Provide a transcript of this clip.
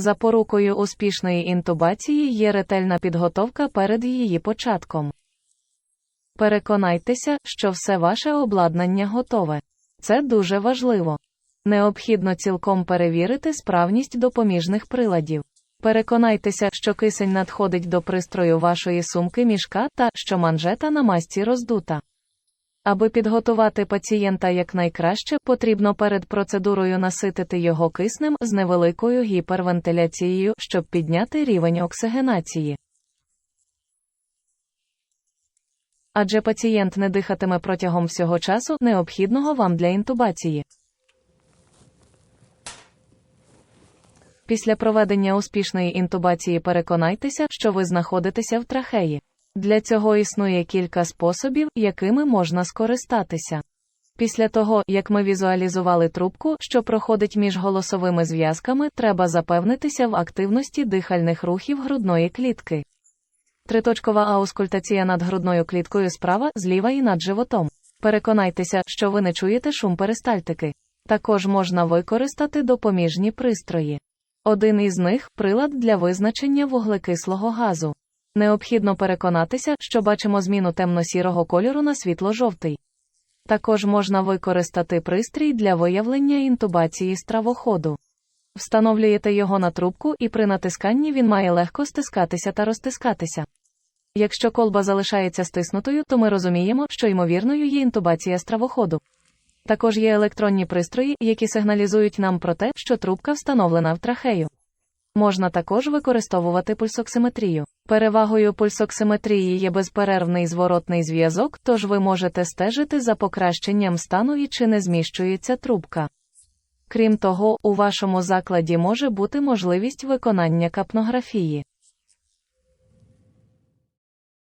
Запорукою успішної інтубації є ретельна підготовка перед її початком. Переконайтеся, що все ваше обладнання готове. Це дуже важливо. Необхідно цілком перевірити справність допоміжних приладів. Переконайтеся, що кисень надходить до пристрою вашої сумки мішка та що манжета на масці роздута. Аби підготувати пацієнта якнайкраще, потрібно перед процедурою наситити його киснем з невеликою гіпервентиляцією, щоб підняти рівень оксигенації. Адже пацієнт не дихатиме протягом всього часу, необхідного вам для інтубації. Після проведення успішної інтубації переконайтеся, що ви знаходитеся в трахеї. Для цього існує кілька способів, якими можна скористатися. Після того, як ми візуалізували трубку, що проходить між голосовими зв'язками, треба запевнитися в активності дихальних рухів грудної клітки. Триточкова аускультація над грудною кліткою справа, зліва і над животом. Переконайтеся, що ви не чуєте шум перистальтики. Також можна використати допоміжні пристрої. Один із них прилад для визначення вуглекислого газу. Необхідно переконатися, що бачимо зміну темно-сірого кольору на світло-жовтий. Також можна використати пристрій для виявлення інтубації стравоходу. Встановлюєте його на трубку і при натисканні він має легко стискатися та розтискатися. Якщо колба залишається стиснутою, то ми розуміємо, що ймовірною є інтубація стравоходу. Також є електронні пристрої, які сигналізують нам про те, що трубка встановлена в трахею. Можна також використовувати пульсоксиметрію. Перевагою пульсоксиметрії є безперервний зворотний зв'язок, тож ви можете стежити за покращенням стану і чи не зміщується трубка. Крім того, у вашому закладі може бути можливість виконання капнографії.